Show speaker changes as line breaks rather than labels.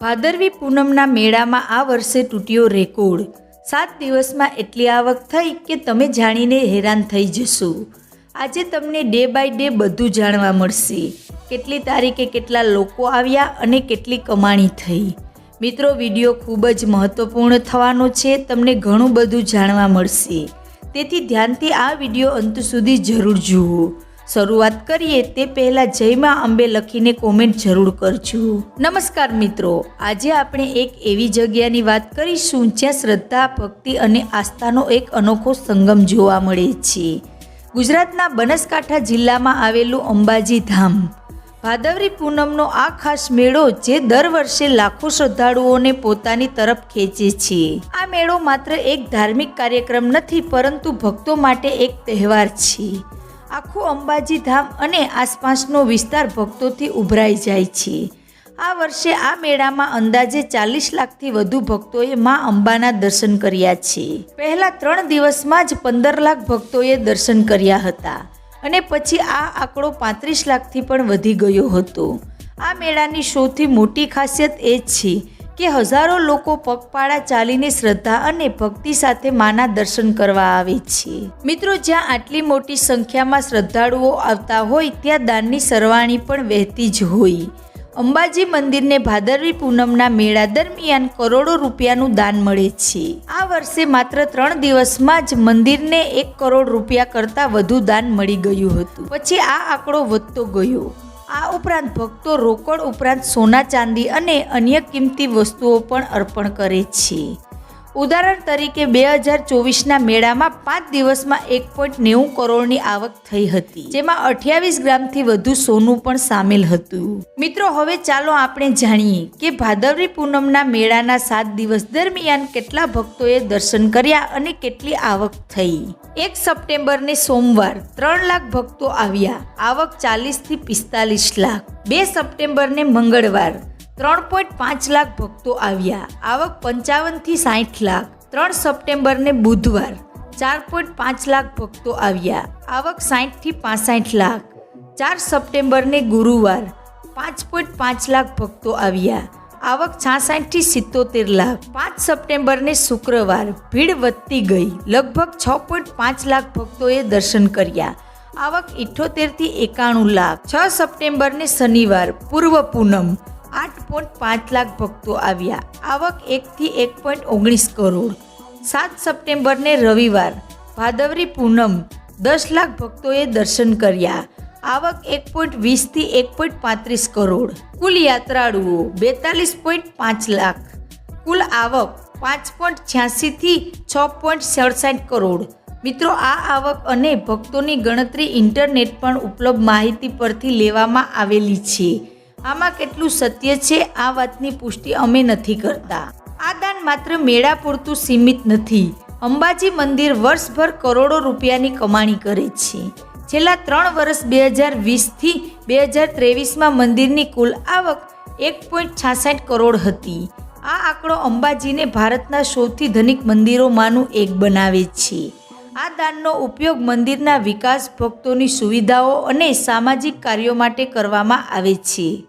ભાદરવી પૂનમના મેળામાં આ વર્ષે તૂટ્યો રેકોર્ડ. સાત દિવસમાં એટલી આવક થઈ કે તમે જાણીને હેરાન થઈ જશો. આજે તમને ડે બાય ડે બધું જાણવા મળશે. કેટલી તારીખે કેટલા લોકો આવ્યા અને કેટલી કમાણી થઈ. મિત્રો, વીડિયો ખૂબ જ મહત્વપૂર્ણ થવાનો છે, તમને ઘણું બધું જાણવા મળશે. તેથી ધ્યાનથી આ વીડિયો અંત સુધી જરૂર જુઓ. શરૂઆત કરીએ તે પહેલાં જયમાં અંબે લખીને કોમેન્ટ જરૂર કરજો. નમસ્કાર મિત્રો, આજે આપણે એક એવી જગ્યાની વાત કરીશું જ્યાં શ્રદ્ધા, ભક્તિ અને આસ્થાનો એક અનોખો સંગમ જોવા મળે છે. ગુજરાતના બનાસકાંઠા જિલ્લામાં આવેલું અંબાજી ધામ. ભાદવરી પૂનમનો આ ખાસ મેળો જે દર વર્ષે લાખો શ્રદ્ધાળુઓને પોતાની તરફ ખેંચે છે. આ મેળો માત્ર એક ધાર્મિક કાર્યક્રમ નથી, પરંતુ ભક્તો માટે એક તહેવાર છે. આખું અંબાજી ધામ અને આસપાસનો વિસ્તાર ભક્તોથી ઉભરાઈ જાય છે. આ વર્ષે આ મેળામાં અંદાજે ચાલીસ લાખથી વધુ ભક્તોએ મા અંબાના દર્શન કર્યા છે. પહેલા ત્રણ દિવસમાં જ પંદર લાખ ભક્તોએ દર્શન કર્યા હતા અને પછી આ આંકડો પાંત્રીસ લાખથી પણ વધી ગયો હતો. આ મેળાની સૌથી મોટી ખાસિયત એ છે કે હજારો લોકો પગપાળા ચાલીને શ્રદ્ધા અને ભક્તિ સાથે માના દર્શન કરવા આવે છે. મિત્રો, જ્યાં આટલી મોટી સંખ્યામાં શ્રદ્ધાળુઓ આવતા હોય, ત્યાં દાનની સરવાણી પણ વહેતી જ હોય. અંબાજી મંદિરને ભાદરવી પૂનમના મેળા દરમિયાન કરોડો રૂપિયાનું દાન મળે છે. આ વર્ષે માત્ર ત્રણ દિવસમાં જ મંદિરને એક કરોડ રૂપિયા કરતાં વધુ દાન મળી ગયું હતું. પછી આ આંકડો વધતો ગયો. આ ઉપરાંત ભક્તો રોકડ ઉપરાંત સોના ચાંદી અને અન્ય કિંમતી વસ્તુઓ પણ અર્પણ કરે છે. ઉદાહરણ તરીકે બે હજાર ચોવીસના મેળામાં પાંચ દિવસમાં એક પોઈન્ટ નેવું કરોડની આવક થઈ હતી, જેમાં અઠ્યાવીસ ગ્રામથી વધુ સોનું પણ સામેલ હતું. મિત્રો, હવે ચાલો આપણે જાણીએ કે ભાદરવી પૂનમના મેળાના સાત દિવસ દરમિયાન કેટલા ભક્તોએ દર્શન કર્યા અને કેટલી આવક થઈ. એક સપ્ટેમ્બરને સોમવાર ત્રણ લાખ ભક્તો આવ્યા, આવક ચાલીસથી પિસ્તાલીસ લાખ. બે સપ્ટેમ્બરને મંગળવાર ત્રણ પોઈન્ટ પાંચ લાખ ભક્તો આવ્યા. આવક પંચાવનથી સાઠ લાખ. ત્રણ સપ્ટેમ્બરને બુધવાર ચાર પોઈન્ટ પાંચ લાખ ભક્તો આવ્યા. આવક સાઠથી પાસઠ લાખ. ચાર સપ્ટેમ્બરને ગુરુવાર પાંચ પોઈન્ટ પાંચ લાખ ભક્તો આવ્યા. આવક છાસઠથી સિત્તોતેર લાખ. પાંચ સપ્ટેમ્બરને શુક્રવાર ભીડ વધતી ગઈ. લગભગ છ પોઈન્ટ પાંચ લાખ ભક્તોએ દર્શન કર્યા. આવક ઇઠ્ઠોતેરથી એકાણું લાખ. છ સપ્ટેમ્બરને શનિવાર પૂર્વ પૂનમ આઠ પોઈન્ટ પાંચ લાખ ભક્તો આવ્યા. આવક એકથી એક પોઈન્ટ ઓગણીસ કરોડ. સાત સપ્ટેમ્બરને રવિવાર. ભાદવરી પૂનમ. દસ લાખ ભક્તોએ દર્શન કર્યા. આવક એક પોઈન્ટ વીસથી એક પોઈન્ટ પાંત્રીસ કરોડ. કુલ યાત્રાળુઓ બેતાલીસ પોઈન્ટ પાંચ લાખ. કુલ આવક પાંચ પોઈન્ટ છ્યાસીથી છ પોઈન્ટ સડસઠ કરોડ. મિત્રો, આ આવક અને ભક્તોની ગણતરી ઇન્ટરનેટ પણ ઉપલબ્ધ માહિતી પરથી લેવામાં આવેલી છે. આમાં કેટલું સત્ય છે? આ વાતની પુષ્ટિ અમે નથી કરતા. આ દાન માત્ર મેળા પૂરતું સીમિત નથી. અંબાજી મંદિર વર્ષભર કરોડો રૂપિયાની કમાણી કરે છે. છેલ્લા ત્રણ વર્ષ બે હજાર વીસથી બે હજાર ત્રેવીસમાં મંદિરની કુલ આવક એક પોઈન્ટ છાસઠ કરોડ હતી. આ આંકડો અંબાજીને ભારતના સૌથી ધનિક મંદિરોમાંનું એક બનાવે છે. આ દાનનો ઉપયોગ મંદિરના વિકાસ, ભક્તોની સુવિધાઓ અને સામાજિક કાર્યો માટે કરવામાં આવે છે.